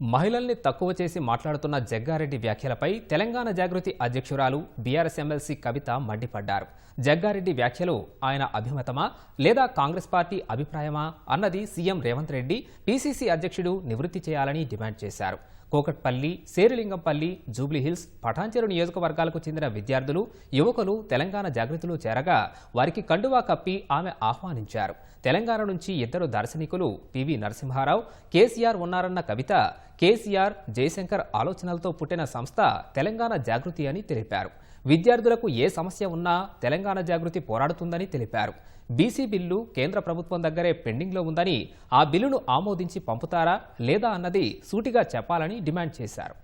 మహిళల్ని తక్కువ చేసి మాట్లాడుతున్న జగ్గారెడ్డి వ్యాఖ్యలపై తెలంగాణ జాగృతి అధ్యక్షురాలు బీఆర్ఎస్ ఎమ్మెల్సీ కవిత మండిపడ్డారు. జగ్గారెడ్డి వ్యాఖ్యలు ఆయన అభిమతమా లేదా కాంగ్రెస్ పార్టీ అభిప్రాయమా అన్నది సీఎం రేవంత్ రెడ్డి పీసీసీ అధ్యక్షుడు నివృత్తి చేయాలని డిమాండ్ చేశారు. కోకట్పల్లి శేరిలింగంపల్లి జూబ్లీహిల్స్ పఠాంచెరు నియోజకవర్గాలకు చెందిన విద్యార్థులు యువకులు తెలంగాణ జాగృతిలో చేరగా వారికి కండువా కప్పి ఆమె ఆహ్వానించారు. తెలంగాణ నుంచి ఇద్దరు దార్శనికులు పివి నరసింహారావు కేసీఆర్ ఉన్నారన్న కవిత కేసీఆర్ జయశంకర్ ఆలోచనలతో పుట్టిన సంస్థ తెలంగాణ జాగృతి అని తెలిపారు. విద్యార్థులకు ఏ సమస్య ఉన్నా తెలంగాణ జాగృతి పోరాడుతుందని తెలిపారు. బీసీ బిల్లు కేంద్ర ప్రభుత్వం దగ్గరే పెండింగ్లో ఉందని ఆ బిల్లును ఆమోదించి పంపుతారా లేదా అన్నది సూటిగా చెప్పాలని డిమాండ్ చేశారు.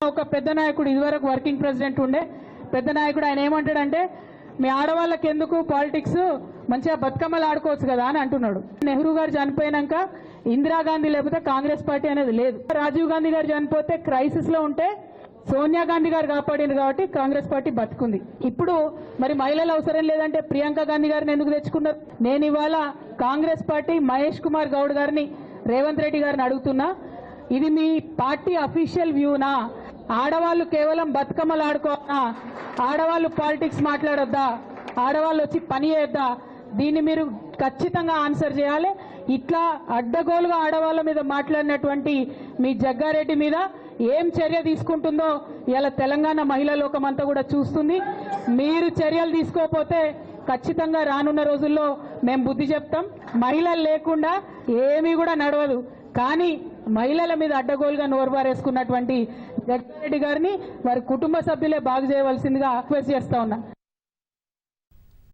ఒక పెద్ద నాయకుడు ఇదివరకు వర్కింగ్ ప్రెసిడెంట్ ఉండే. పెద్ద నాయకుడు ఆయన ఏమంటాడంటే మీ ఆడవాళ్ళకి ఎందుకు పాలిటిక్స్? మంచిగా బతుకమ్మలు ఆడుకోవచ్చు కదా అని అంటున్నాడు. నెహ్రూ గారు చనిపోయినాక ఇందిరాగాంధీ లేకపోతే కాంగ్రెస్ పార్టీ అనేది లేదు. రాజీవ్ గాంధీ గారు చనిపోతే క్రైసిస్లో ఉంటే సోనియా గాంధీ గారు కాపాడింది కాబట్టి కాంగ్రెస్ పార్టీ బతుకుంది. ఇప్పుడు మరి మహిళలు అవసరం లేదంటే ప్రియాంక గాంధీ గారిని ఎందుకు తెచ్చుకున్నారు? నేను ఇవాళ కాంగ్రెస్ పార్టీ మహేష్ కుమార్ గౌడ్ గారిని రేవంత్ రెడ్డి గారిని అడుగుతున్నా. ఇది మీ పార్టీ అఫీషియల్ వ్యూనా? ఆడవాళ్ళు కేవలం బతుకమ్మలు ఆడుకోవాలా ఆడవాళ్ళు పాలిటిక్స్ మాట్లాడొద్దా? ఆడవాళ్ళు వచ్చి పని చేయొద్దా? దీన్ని మీరు ఖచ్చితంగా ఆన్సర్ చేయాలి. ఇట్లా అడ్డగోలుగా ఆడవాళ్ళ మీద మాట్లాడినటువంటి మీ జగ్గారెడ్డి మీద ఏం చర్య తీసుకుంటుందో ఇలా తెలంగాణ మహిళా లోకం అంతా కూడా చూస్తుంది. మీరు చర్యలు తీసుకోకపోతే ఖచ్చితంగా రానున్న రోజుల్లో మేము బుద్ధి చెప్తాం. మహిళలు లేకుండా ఏమీ కూడా నడవదు. కానీ మహిళల మీద అడ్డగోలుగా నోరుబారేసుకున్నటువంటి జగ్గారెడ్డి గారిని వారి కుటుంబ సభ్యులే బాగు చేయవలసిందిగా రిక్వెస్ట్ చేస్తా ఉన్నా.